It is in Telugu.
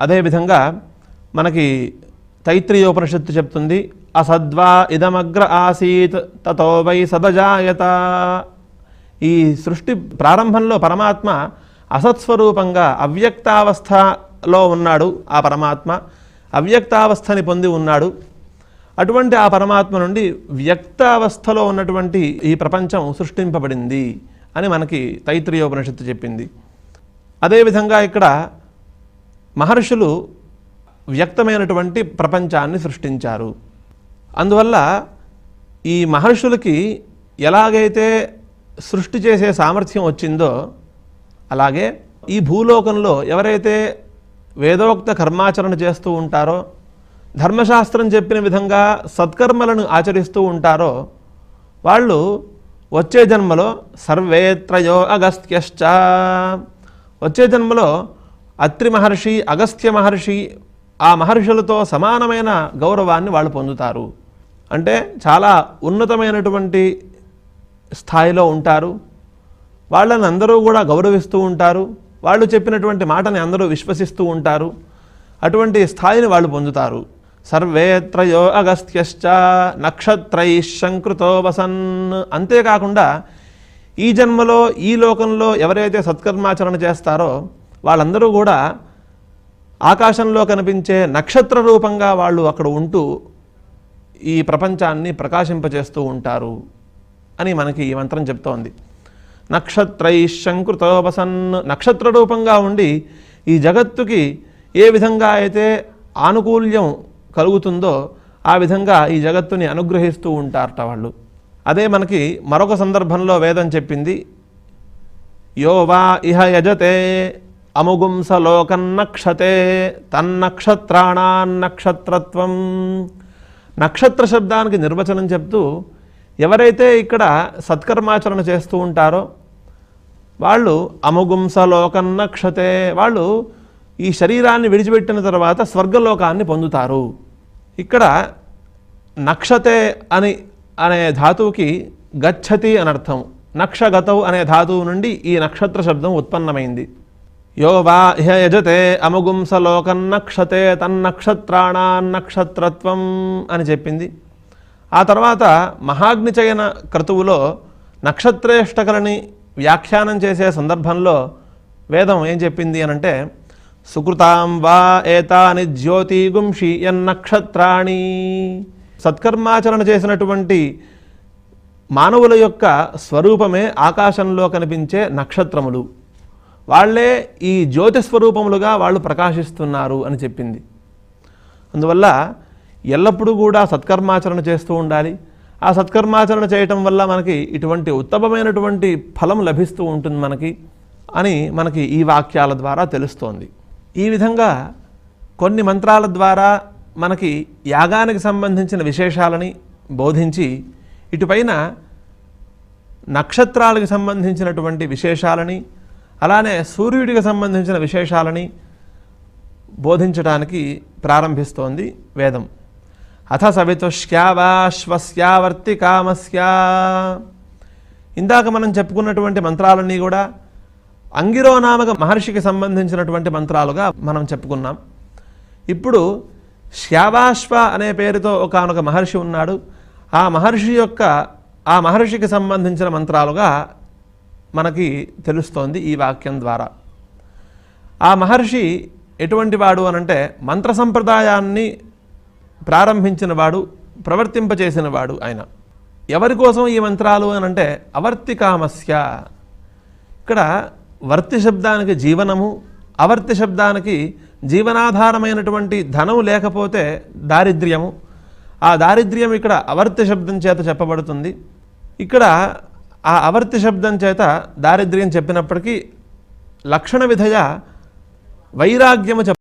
అదేవిధంగా మనకి తైత్రీయోపనిషత్తు చెప్తుంది అసద్వా ఇదమగ్ర ఆసీత్ తతో వై సదజాయత. ఈ సృష్టి ప్రారంభంలో పరమాత్మ అసత్స్వరూపంగా అవ్యక్తావస్థలో ఉన్నాడు ఆ పరమాత్మ అవ్యక్తావస్థని పొంది ఉన్నాడు. అటువంటి ఆ పరమాత్మ నుండి వ్యక్తావస్థలో ఉన్నటువంటి ఈ ప్రపంచం సృష్టింపబడింది అని మనకి తైత్రీయోపనిషత్తు చెప్పింది. అదేవిధంగా ఇక్కడ మహర్షులు వ్యక్తమైనటువంటి ప్రపంచాన్ని సృష్టించారు. అందువల్ల ఈ మహర్షులకి ఎలాగైతే సృష్టి చేసే సామర్థ్యం వచ్చిందో అలాగే ఈ భూలోకంలో ఎవరైతే వేదోక్త కర్మాచరణ చేస్తూ ఉంటారో ధర్మశాస్త్రం చెప్పిన విధంగా సత్కర్మలను ఆచరిస్తూ ఉంటారో వాళ్ళు వచ్చే జన్మలో సర్వేత్రయో అగస్త్యశ్చ వచ్చే జన్మలో అత్రి మహర్షి అగస్త్య మహర్షి ఆ మహర్షులతో సమానమైన గౌరవాన్ని వాళ్ళు పొందుతారు. అంటే చాలా ఉన్నతమైనటువంటి స్థాయిలో ఉంటారు. వాళ్ళని అందరూ కూడా గౌరవిస్తూ ఉంటారు. వాళ్ళు చెప్పినటువంటి మాటని అందరూ విశ్వసిస్తూ ఉంటారు. అటువంటి స్థాయిని వాళ్ళు పొందుతారు. సర్వేత్రయో అగస్త్యశ్చ నక్షత్రై శంకృతో వసన్. అంతేకాకుండా ఈ జన్మలో ఈ లోకంలో ఎవరైతే సత్కర్మాచరణ చేస్తారో వాళ్ళందరూ కూడా ఆకాశంలో కనిపించే నక్షత్ర రూపంగా వాళ్ళు అక్కడ ఉంటూ ఈ ప్రపంచాన్ని ప్రకాశింపజేస్తూ ఉంటారు అని మనకి ఈ మంత్రం చెప్తోంది. నక్షత్రై శంకృతోపసన్ నక్షత్ర రూపంగా ఉండి ఈ జగత్తుకి ఏ విధంగా అయితే ఆనుకూల్యం కలుగుతుందో ఆ విధంగా ఈ జగత్తుని అనుగ్రహిస్తూ ఉంటారట వాళ్ళు. అదే మనకి మరొక సందర్భంలో వేదం చెప్పింది. యో వా ఇహ యజతే అముగుంసలోకన్నక్షతే తన్నక్షత్రాణాన్నక్షత్రత్వం. నక్షత్ర శబ్దానికి నిర్వచనం చెప్తూ ఎవరైతే ఇక్కడ సత్కర్మాచరణ చేస్తూ ఉంటారో వాళ్ళు అముగుంసలోకన్నక్షతే వాళ్ళు ఈ శరీరాన్ని విడిచిపెట్టిన తర్వాత స్వర్గలోకాన్ని పొందుతారు. ఇక్కడ నక్షతే అని అనే ధాతువుకి గచ్చతి అని అర్థం. నక్షగతవు అనే ధాతువు నుండి ఈ నక్షత్ర శబ్దం ఉత్పన్నమైంది. యో వా ఇహ యజతే అముగుంసలోకన్నక్షతే తన్నక్షత్రాణాన్నక్షత్రత్వం అని చెప్పింది. ఆ తర్వాత మహాగ్నిచయన క్రతువులో నక్షత్రేష్టకలని వ్యాఖ్యానం చేసే సందర్భంలో వేదం ఏం చెప్పింది అనంటే సుకృతాం వా ఏతాని జ్యోతిగుంషి ఎన్నక్షత్రాణి సత్కర్మాచరణ చేసినటువంటి మానవుల యొక్క స్వరూపమే ఆకాశంలో కనిపించే నక్షత్రములు. వాళ్ళే ఈ జ్యోతి స్వరూపములుగా వాళ్ళు ప్రకాశిస్తున్నారు అని చెప్పింది. అందువల్ల ఎల్లప్పుడూ కూడా సత్కర్మాచరణ చేస్తూ ఉండాలి. ఆ సత్కర్మాచరణ చేయటం వల్ల మనకి ఇటువంటి ఉత్తమమైనటువంటి ఫలం లభిస్తూ ఉంటుంది మనకి అని మనకి ఈ వాక్యాల ద్వారా తెలుస్తోంది. ఈ విధంగా కొన్ని మంత్రాల ద్వారా మనకి యాగానికి సంబంధించిన విశేషాలని బోధించి ఇటుపైన నక్షత్రాలకు సంబంధించినటువంటి విశేషాలని అలానే సూర్యుడికి సంబంధించిన విశేషాలని బోధించడానికి ప్రారంభిస్తోంది వేదం. అథ సవితుష్యావాశ్వస్యావర్తి కామస్యా ఇందాక మనం చెప్పుకున్నటువంటి మంత్రాలన్నీ కూడా అంగిరోనామక మహర్షికి సంబంధించినటువంటి మంత్రాలుగా మనం చెప్పుకున్నాం. ఇప్పుడు శ్యావాశ్వ అనే పేరుతో ఒకనొక మహర్షి ఉన్నాడు. ఆ మహర్షి యొక్క ఆ మహర్షికి సంబంధించిన మంత్రాలుగా మనకి తెలుస్తోంది ఈ వాక్యం ద్వారా. ఆ మహర్షి ఎటువంటి వాడు అనంటే మంత్ర సంప్రదాయాన్ని ప్రారంభించిన వాడు ప్రవర్తింపచేసిన వాడు ఆయన. ఎవరి కోసం ఈ మంత్రాలు అనంటే అవర్తి కామస్య ఇక్కడ వర్తి శబ్దానికి జీవనము అవర్తి శబ్దానికి జీవనాధారమైనటువంటి ధనం లేకపోతే దారిద్ర్యము. ఆ దారిద్ర్యం ఇక్కడ అవర్తి శబ్దం చేత చెప్పబడుతుంది. ఇక్కడ ఆ అవర్తి శబ్దం చేత దారిద్ర్యం చెప్పినప్పటికీ లక్షణ విధయ వైరాగ్యము